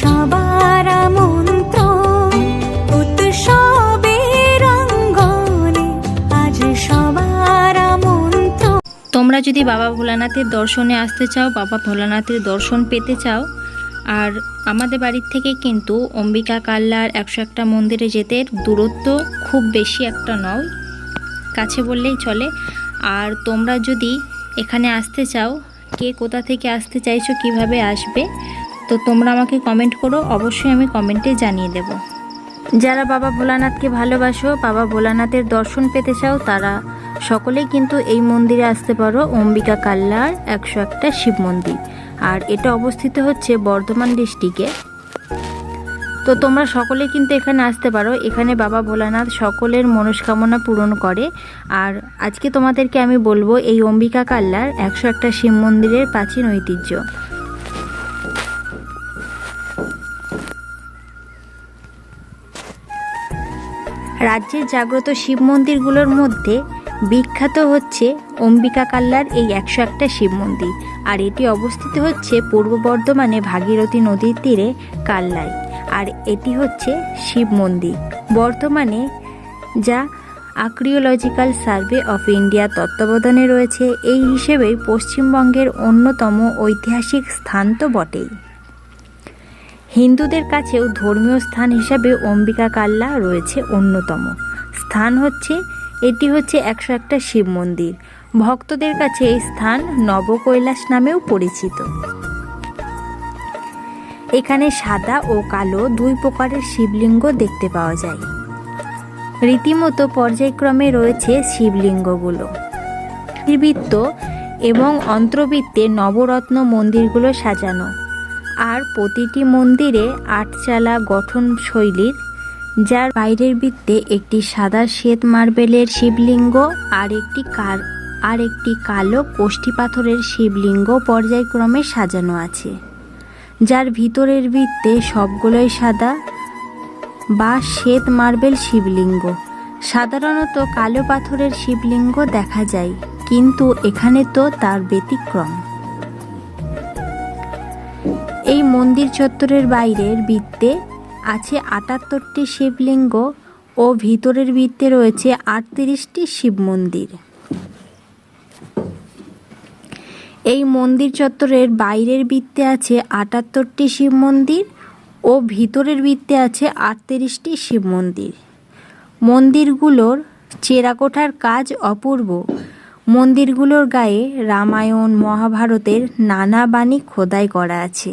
সবার মন্ত্র উৎসবের অঙ্গনে আজ সবার মন্ত্র তোমরা যদি বাবা ভোলানাথের দর্শনে আসতে চাও, বাবা ভোলানাথের দর্শন পেতে চাও, আর আমাদের বাড়ির থেকে কিন্তু অম্বিকা কাল্লার একশো একটা মন্দিরে যেতে দূরত্ব খুব বেশি একটা নয়, কাছে বললেই চলে। আর তোমরা যদি এখানে আসতে চাও, কে কোথা থেকে আসতে চাইছো, কীভাবে আসবে তো তোমরা আমাকে কমেন্ট করো, অবশ্যই আমি কমেন্টে জানিয়ে দেব। যারা বাবা ভোলানাথকে ভালোবাসো, বাবা ভোলানাথের দর্শন পেতে চাও, তারা সকলেই কিন্তু এই মন্দিরে আসতে পারো, অম্বিকা কাল্লার একশো একটা শিব মন্দির। আর এটা অবস্থিত হচ্ছে বর্ধমান ডিস্ট্রিক্টে তো তোমরা সকলে কিন্তু এখানে আসতে পারো, এখানে বাবা ভোলানাথ সকলের মনস্কামনা পূরণ করে। আর আজকে তোমাদেরকে আমি বলব, এই অম্বিকা কাল্লার একশো একটা শিব মন্দিরের প্রাচীন ঐতিহ্য। রাজ্যের জাগ্রত শিব মন্দিরগুলোর মধ্যে বিখ্যাত হচ্ছে অম্বিকা কাল্লার এই একশো একটা শিব মন্দির। আর এটি অবস্থিত হচ্ছে পূর্ব বর্ধমানে ভাগীরথী নদীর তীরে কাল্লায়। আর এটি হচ্ছে শিব মন্দির। বর্তমানে যা আক্রিওলজিক্যাল সার্ভে অফ ইন্ডিয়া তত্ত্বাবধানে রয়েছে, এই হিসেবেই পশ্চিমবঙ্গের অন্যতম ঐতিহাসিক স্থান তো বটেই। হিন্দুদের কাছেও ধর্মীয় স্থান হিসাবে অম্বিকা কাল্লা রয়েছে অন্যতম। স্থান হচ্ছে, এটি হচ্ছে একশো একটা শিব মন্দির। ভক্তদের কাছে এই স্থান নবকৈলাস নামেও পরিচিত। এখানে সাদা ও কালো দুই প্রকারের শিবলিঙ্গ দেখতে পাওয়া যায়। রীতিমতো পর্যায়ক্রমে রয়েছে শিবলিঙ্গগুলো। বৃত্ত এবং অন্ত্রবৃত্তে নবরত্ন মন্দিরগুলো সাজানো। আর প্রতিটি মন্দিরে আটচালা গঠন শৈলীর যার বাইরের বৃত্তে একটি সাদা শ্বেত মার্বেলের শিবলিঙ্গ আর একটি কার আর একটি কালো কোষ্ঠী পাথরের শিবলিঙ্গ পর্যায়ক্রমে সাজানো আছে, যার ভিতরের বৃত্তে সবগুলোই সাদা বা শ্বেত মার্বেল শিবলিঙ্গ। সাধারণত কালো পাথরের শিবলিঙ্গ দেখা যায়, কিন্তু এখানে তো তার ব্যতিক্রম। মন্দির চত্বরের বাইরের বৃত্তে আছে আটাত্তরটি শিবলিঙ্গ ও ভিতরের বৃত্তে রয়েছে আটত্রিশটি শিব মন্দির। এই মন্দির চত্বরের বাইরের বৃত্তে আছে আটাত্তরটি শিব মন্দির ও ভিতরের বৃত্তে আছে আটত্রিশটি শিব মন্দির। মন্দিরগুলোর চেরাকোঠার কাজ অপূর্ব। মন্দিরগুলোর গায়ে রামায়ণ, মহাভারতের নানা বাণী খোদাই করা আছে।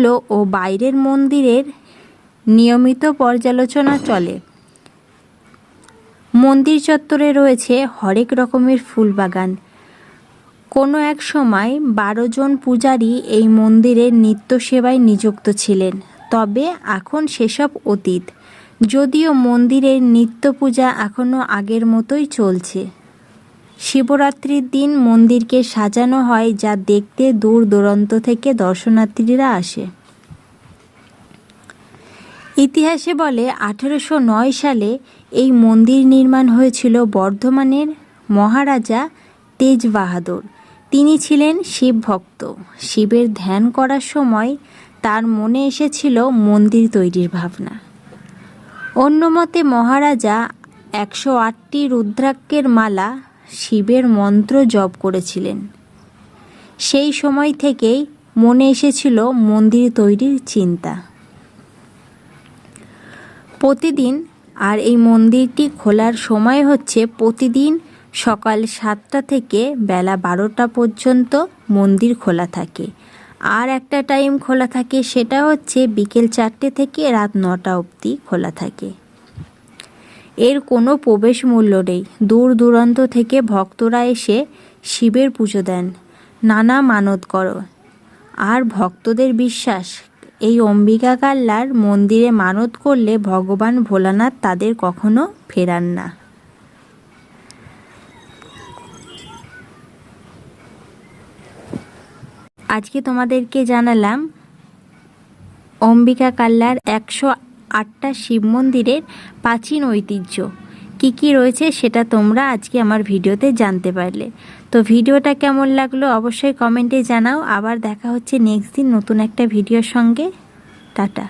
মন্দিরগুলো ও বাইরের মন্দিরের নিয়মিত পর্যালোচনা চলে। মন্দির চত্বরে রয়েছে হরেক রকমের ফুলবাগান। কোনো এক সময় বারো জন পূজারী এই মন্দিরের নিত্য সেবায় নিযুক্ত ছিলেন, তবে এখন সেসব অতীত, যদিও মন্দিরের নিত্য পূজা এখনও আগের মতোই চলছে। শিবরাত্রির দিন মন্দিরকে সাজানো হয় যা দেখতে দূর দূরান্ত থেকে দর্শনার্থীরা আসে। ইতিহাসে বলে আঠেরোশো নয় সালে এই মন্দির নির্মাণ হয়েছিল বর্ধমানের মহারাজা তেজ বাহাদুর তিনি ছিলেন শিব ভক্ত শিবের ধ্যান করার সময় তার মনে এসেছিল মন্দির তৈরির ভাবনা। অন্য মতে মহারাজা একশো আটটি রুদ্রাক্ষের মালা শিবের মন্ত্র জপ করেছিলেন। সেই সময় থেকেই মনে এসেছিল মন্দির তৈরির চিন্তা। প্রতিদিন, আর এই মন্দিরটি খোলার সময় হচ্ছে প্রতিদিন সকাল সাতটা থেকে বেলা বারোটা পর্যন্ত মন্দির খোলা থাকে। আর একটা টাইম খোলা থাকে সেটা হচ্ছে বিকেল চারটে থেকে রাত নটা অবধি খোলা থাকে। এর কোনো প্রবেশ মূল্য নেই। দূর দূরান্ত থেকে ভক্তরা এসে শিবের পুজো দেন। নানা মানত করো। আর ভক্তদের বিশ্বাস, এই অম্বিকা কাল্লার মন্দিরে মানত করলে ভগবান ভোলানাথ তাদের কখনো ফেরান না। আজকে তোমাদেরকে জানালাম, অম্বিকা কাল্লার একশো আটটা শিব মন্দিরের প্রাচীন ঐতিহ্য। কি কি রয়েছে সেটা তোমরা আজকে আমার ভিডিওতে জানতে পারলে। তো ভিডিওটা কেমন লাগল অবশ্যই কমেন্টে জানাও। আবার দেখা হচ্ছে নেক্সট দিন নতুন একটা ভিডিওর সঙ্গে। টাটা।